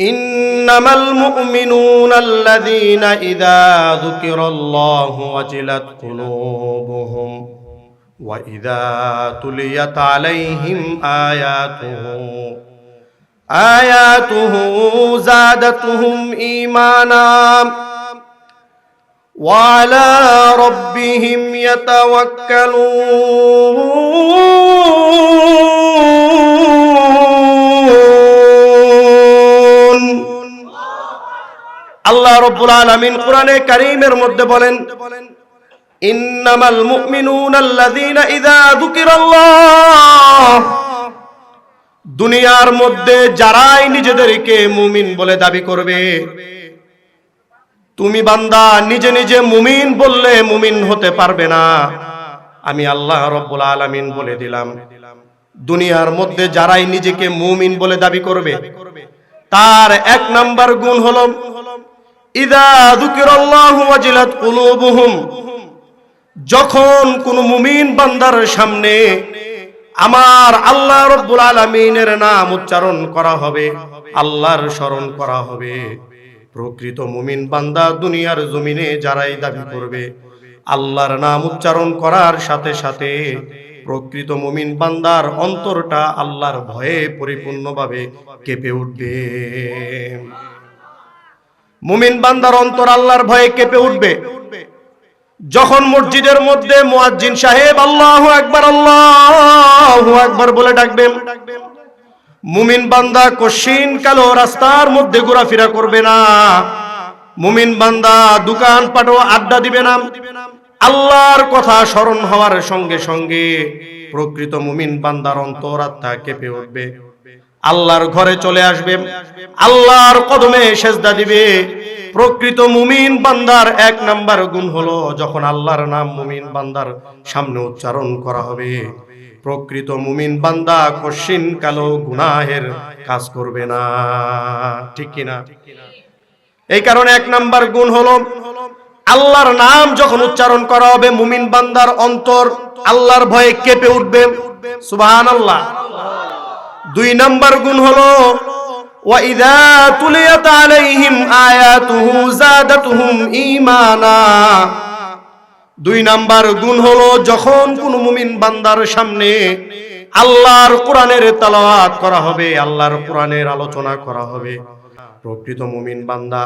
إنما المؤمنون الذين إذا ذكر الله وجلت قلوبهم وإذا تليت عليهم آياته آياته زادتهم إيمانا وعلى ربهم يتوكلون আল্লাহ রব্বুল আলামিন কোরআনে কারীমের মধ্যে বলেন, ইন্নামাল মুমিনুনা আল্লাযীনা ইযা যুকিরাল্লাহ। দুনিয়ার মধ্যে যারাই নিজেদেরকে মুমিন বলে দাবি করবে, তুমি বান্দা নিজে নিজে মুমিন বললে মুমিন হতে পারবে না। আমি আল্লাহ রব্বুল আলামিন বলে দিলাম, দুনিয়ার মধ্যে যারাই নিজেকে মুমিন বলে দাবি করবে, তার এক নাম্বার গুণ হলো যখন কোন মুমিন বান্দার সামনে আমার আল্লাহ রব্বুল আলামিনের নাম উচ্চারণ করা হবে, আল্লাহর স্মরণ করা হবে, প্রকৃত মুমিন বান্দা দুনিয়ার জমিনে যারাই দাবি করবে, আল্লাহর নাম উচ্চারণ করার সাথে সাথে প্রকৃত মুমিন বান্দার অন্তরটা আল্লাহর ভয়ে পরিপূর্ণভাবে কেঁপে উঠবে। মুমিন বান্দার অন্তর আল্লাহর ভয়ে কেঁপে উঠবে। যখন মসজিদের মধ্যে মুয়াজ্জিন সাহেব আল্লাহু আকবার আল্লাহু আকবার বলে ডাকবেন, মুমিন বান্দা কশিন কালো রাস্তার মধ্যে ঘোরাফেরা করবে না। মুমিন বান্দা দোকান পাটো আড্ডা দিবে না। আল্লাহর কথা স্মরণ হওয়ার সঙ্গে সঙ্গে প্রকৃত মুমিন বান্দার অন্তর অন্তরাত্মা কেঁপে উঠবে। আল্লাহর ঘরে চলে আসবে। আল্লাহর কদমে সেজদা দিবে। প্রকৃত মুমিন বান্দার এক নাম্বার গুণ হলো যখন আল্লাহর নাম মুমিন বান্দার সামনে উচ্চারণ করা হবে। প্রকৃত মুমিন বান্দা কশিন কালো গুনাহের কাজ করবে না। ঠিক কিনা এই কারণে এক নাম্বার গুণ হলো আল্লাহর নাম যখন উচ্চারণ করা হবে মুমিন বান্দার অন্তর, আল্লাহর ভয়ে কেঁপে উঠবে। সুবহান আল্লাহ দুই নাম্বার গুণ হলো وَإِذَا تُلِيَتْ عَلَيْهِمْ آيَاتُهُ زَادَتْهُمْ ঈমানা দুই নাম্বার গুণ হলো যখন কোন মুমিন বান্দার সামনে আল্লাহর কোরআনের তেলাওয়াত করা হবে আল্লাহর কোরআনের আলোচনা করা হবে প্রকৃত মুমিন বান্দা।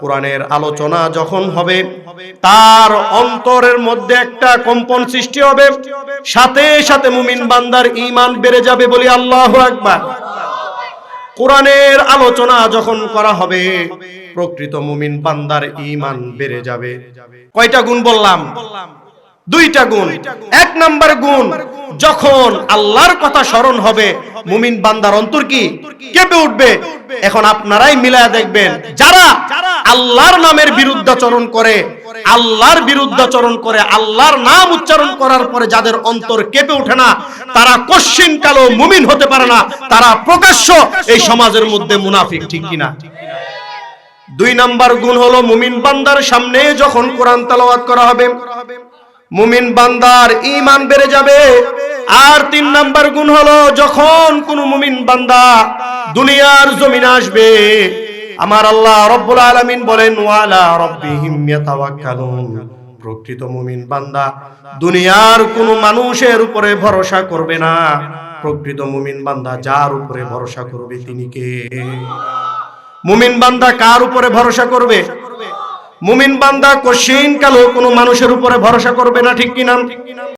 কোরআনের আলোচনা যখন হবে, তার অন্তরের মধ্যে একটা কম্পন সৃষ্টি হবে। সাথে সাথে মুমিন বান্দার ঈমান বেড়ে যাবে বলি আল্লাহ একবার কোরআনের আলোচনা যখন করা হবে, প্রকৃত মুমিন বান্দার ঈমান বেড়ে যাবে। কয়টা গুণ বললাম? দুইটা গুণ। এক নাম্বার গুণ যখন আল্লাহর কথা স্মরণ হবে মুমিন বান্দার অন্তর কি? কেঁপে উঠবে। এখন আপনারাই মিলায়া দেখবেন যারা আল্লাহর নামের বিরুদ্ধাচরণ করে আল্লাহর বিরুদ্ধাচরণ করে আল্লাহর নাম উচ্চারণ করার পরে যাদের অন্তর কেঁপে ওঠে না তারা কশ্চিন কালো মুমিন হতে পারে না তারা প্রকাশ্য এই সমাজের মধ্যে মুনাফিক ঠিক কিনা? দুই নাম্বার গুণ হলো মুমিন বান্দার সামনে যখন কোরআন তালাওয়াত করা হবে মুমিন বান্দার ইমান বেড়ে যাবে। আর তিন নাম্বার গুণ হলো, যখন কোন মুমিন বান্দা দুনিয়ার জমিনে আসবে, আমার আল্লাহ রব্বুল আলামিন বলেন, ওয়ালা রব্বিহিম ইয়াতাওয়াক্কালুন। প্রকৃত মুমিন বান্দা দুনিয়ার কোন মানুষের উপরে ভরসা করবে না। প্রকৃত মুমিন বান্দা যার উপরে ভরসা করবে তিনি কে? মুমিন বান্দা কার উপরে ভরসা করবে? মুমিন বান্দা কশিন কালো কোনো মানুষের উপরে ভরসা করবে না ঠিক কিনা?